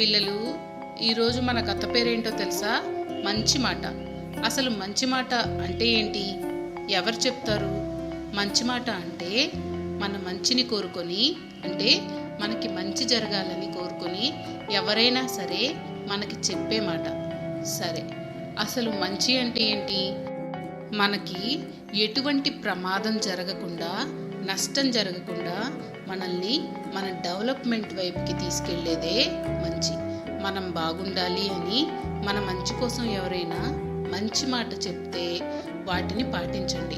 పిల్లలు ఈరోజు మన కథ పేరేంటో తెలుసా? మంచి మాట. అసలు మంచి మాట అంటే ఏంటి? ఎవరు చెప్తారు? మంచి మాట అంటే మన మంచిని కోరుకొని అంటే మనకి మంచి జరగాలని కోరుకొని ఎవరైనా సరే మనకి చెప్పే మాట. సరే అసలు మంచి అంటే ఏంటి? మనకి ఎటువంటి ప్రమాదం జరగకుండా నష్టం జరగకుండా మనల్ని మన డెవలప్మెంట్ వైపుకి తీసుకెళ్ళేదే మంచి. మనం బాగుండాలి అని మన మంచి కోసం ఎవరైనా మంచి మాట చెప్తే వాటిని పాటించండి.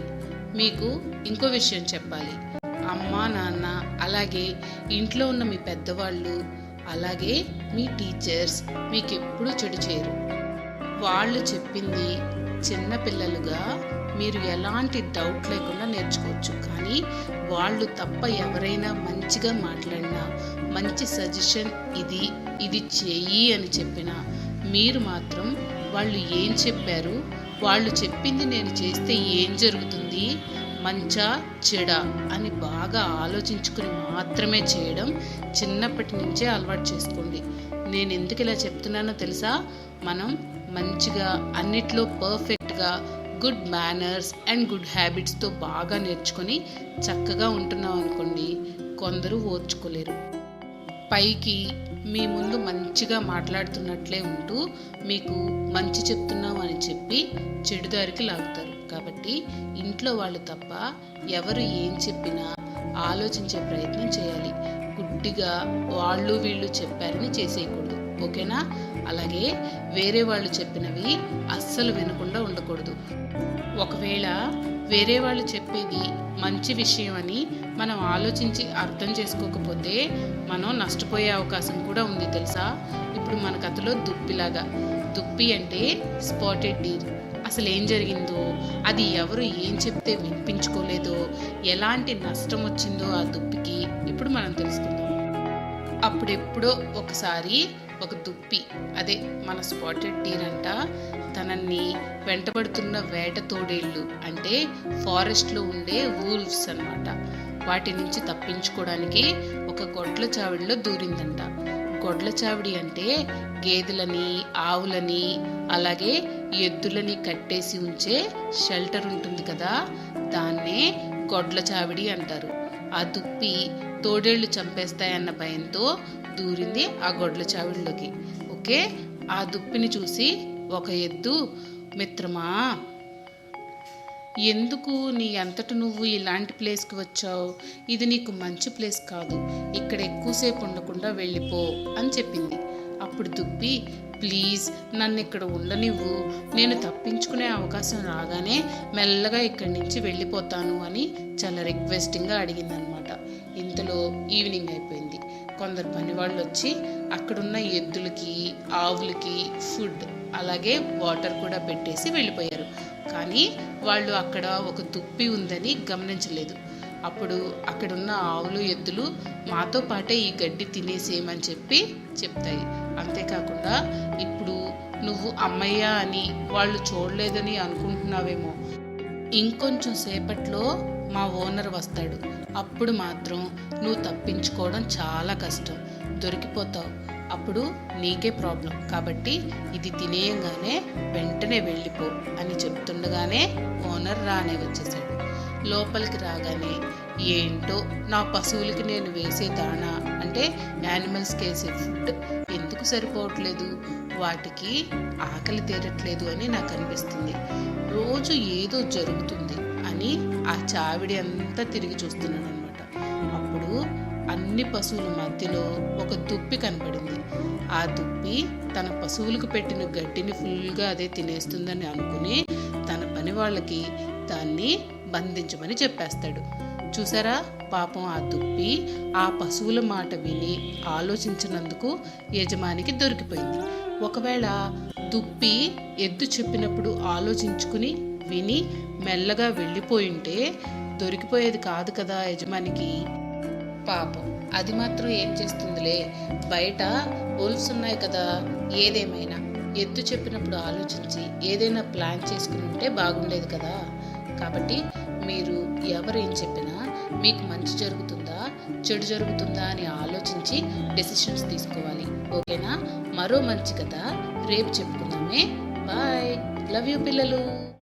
మీకు ఇంకో విషయం చెప్పాలి. అమ్మ నాన్న అలాగే ఇంట్లో ఉన్న మీ పెద్దవాళ్ళు అలాగే మీ టీచర్స్ మీకు ఎప్పుడూ చెడు చేయరు. వాళ్ళు చెప్పింది చిన్నపిల్లలుగా మీరు ఎలాంటి డౌట్ లేకుండా నేర్చుకోవచ్చు. కానీ వాళ్ళు తప్ప ఎవరైనా మంచిగా మాట్లాడినా మంచి సజెషన్ ఇది ఇది చెయ్యి అని చెప్పినా మీరు మాత్రం వాళ్ళు ఏం చెప్పారు వాళ్ళు చెప్పింది నేను చేస్తే ఏం జరుగుతుంది మంచా చెడ అని బాగా ఆలోచించుకుని మాత్రమే చేయడం చిన్నప్పటి నుంచే అలవాటు చేసుకోండి. నేను ఎందుకు ఇలా చెప్తున్నానో తెలుసా? మనం మంచిగా అన్నిట్లో పర్ఫెక్ట్గా గుడ్ మేనర్స్ అండ్ గుడ్ హ్యాబిట్స్తో బాగా నేర్చుకొని చక్కగా ఉంటున్నాం అనుకోండి కొందరు ఓర్చుకోలేరు. పైకి మీ ముందు మంచిగా మాట్లాడుతున్నట్లే ఉంటూ మీకు మంచి చెప్తున్నాం అని చెప్పి చెడుదారికి లాగుతారు. కాబట్టి ఇంట్లో వాళ్ళు తప్ప ఎవరు ఏం చెప్పినా ఆలోచించే ప్రయత్నం చేయాలి. గుడ్డిగా వాళ్ళు వీళ్ళు చెప్పారని చేసేయకూడదు. ఓకేనా? అలాగే వేరే వాళ్ళు చెప్పినవి అస్సలు వినకుండా ఉండకూడదు. ఒకవేళ వేరే వాళ్ళు చెప్పేది మంచి విషయం అని మనం ఆలోచించి అర్థం చేసుకోకపోతే మనం నష్టపోయే అవకాశం కూడా ఉంది తెలుసా? ఇప్పుడు మన కథలో దుప్పిలాగా. దుప్పి అంటే స్పాటెడ్ డీర్ అసలు ఏం జరిగిందో అది ఎవరు ఏం చెప్తే వినిపించుకోలేదో ఎలాంటి నష్టం వచ్చిందో ఆ దుప్పికి ఇప్పుడు మనం తెలుసుకుందాం. అప్పుడెప్పుడో ఒకసారి ఒక దుప్పి. అదే మన స్పాటెడ్ డీర్ అంట. తనని వెంటబడుతున్న వేట తోడేళ్ళు అంటే ఫారెస్ట్లో ఉండే వూల్ఫ్స్ అన్నమాట. వాటి నుంచి తప్పించుకోవడానికి ఒక గొడ్ల చావిడిలో దూరిందంట. గొడ్ల చావిడి అంటే గేదెలని ఆవులని అలాగే ఎద్దులని కట్టేసి ఉంచే షెల్టర్ ఉంటుంది కదా దాన్నే గొడ్ల చావిడి అంటారు. ఆ దుప్పి తోడేళ్ళు చంపేస్తాయన్న భయంతో దూరింది ఆ గొడ్ల చావిడిలోకి. ఓకే? ఆ దుప్పిని చూసి ఒక ఎద్దు మిత్రమా ఎందుకు నీ అంతట నువ్వు ఇలాంటి ప్లేస్కి వచ్చావు? ఇది నీకు మంచి ప్లేస్ కాదు. ఇక్కడ ఎక్కువసేపు ఉండకుండా వెళ్ళిపో అని చెప్పింది. అప్పుడు దుప్పి ప్లీజ్ నన్ను ఇక్కడ ఉండనివ్వు. నేను తప్పించుకునే అవకాశం రాగానే మెల్లగా ఇక్కడి నుంచి వెళ్ళిపోతాను అని చాలా రిక్వెస్టింగ్గా అడిగిందనమాట. ఇంతలో ఈవినింగ్ అయిపోయింది. కొందరు పనివాళ్ళు వచ్చి అక్కడున్న ఎద్దులకి ఆవులకి ఫుడ్ అలాగే వాటర్ కూడా పెట్టేసి వెళ్ళిపోయారు. కానీ వాళ్ళు అక్కడ ఒక దుప్పి ఉందని గమనించలేదు. అప్పుడు అక్కడున్న ఆవులు ఎద్దులు మాతో పాటే ఈ గడ్డి తినేసేయమని చెప్పి చెప్తాయి. అంతేకాకుండా ఇప్పుడు నువ్వు అమ్మయ్య అని వాళ్ళు చూడలేదని అనుకుంటున్నావేమో. ఇంకొంచెం సేపట్లో మా ఓనర్ వస్తాడు. అప్పుడు మాత్రం నువ్వు తప్పించుకోవడం చాలా కష్టం. దొరికిపోతావు. అప్పుడు నీకే ప్రాబ్లం. కాబట్టి ఇది తినేయంగానే వెంటనే వెళ్ళిపో అని చెప్తుండగానే ఓనర్ రానే వచ్చేసాడు లోపలికి రాగానే ఏంటో నా పశువులకి నేను వేసే దాణా అంటే యానిమల్స్కి వేసే ఫుడ్ ఎందుకు సరిపోవట్లేదు? వాటికి ఆకలి తీరట్లేదు అని నాకు అనిపిస్తుంది. రోజు ఏదో జరుగుతుంది అని ఆ చావిడి అంతా తిరిగి చూస్తున్నాను అనమాట అప్పుడు అన్ని పశువుల మధ్యలో ఒక దుప్పి కనపడింది. ఆ దుప్పి తన పశువులకు పెట్టిన గడ్డిని ఫుల్గా అదే తినేస్తుందని అనుకుని తన పని వాళ్ళకి దాన్ని బంధించమని చెప్పేస్తాడు. చూసారా? పాపం ఆ దుప్పి ఆ పశువుల మాట విని ఆలోచించినందుకు యజమానికి దొరికిపోయింది. ఒకవేళ దుప్పి ఎద్దు చెప్పినప్పుడు ఆలోచించుకుని విని మెల్లగా వెళ్ళిపోయింటే దొరికిపోయేది కాదు కదా యజమానికి. పాపం అది మాత్రం ఏం చేస్తుందిలే? బయట వోల్ఫ్స్ ఉన్నాయి కదా ఏదేమైనా. ఎద్దు చెప్పినప్పుడు ఆలోచించి ఏదైనా ప్లాన్ చేసుకుని ఉంటే బాగుండేది కదా. కాబట్టి మీరు ఎవరు ఏం చెప్పినా మీకు మంచి జరుగుతుందా చెడు జరుగుతుందా అని ఆలోచించి డెసిషన్స్ తీసుకోవాలి. ఓకేనా? మరో మంచి కథ రేపు చెప్పుకుందామే. బాయ్. లవ్ యూ పిల్లలు.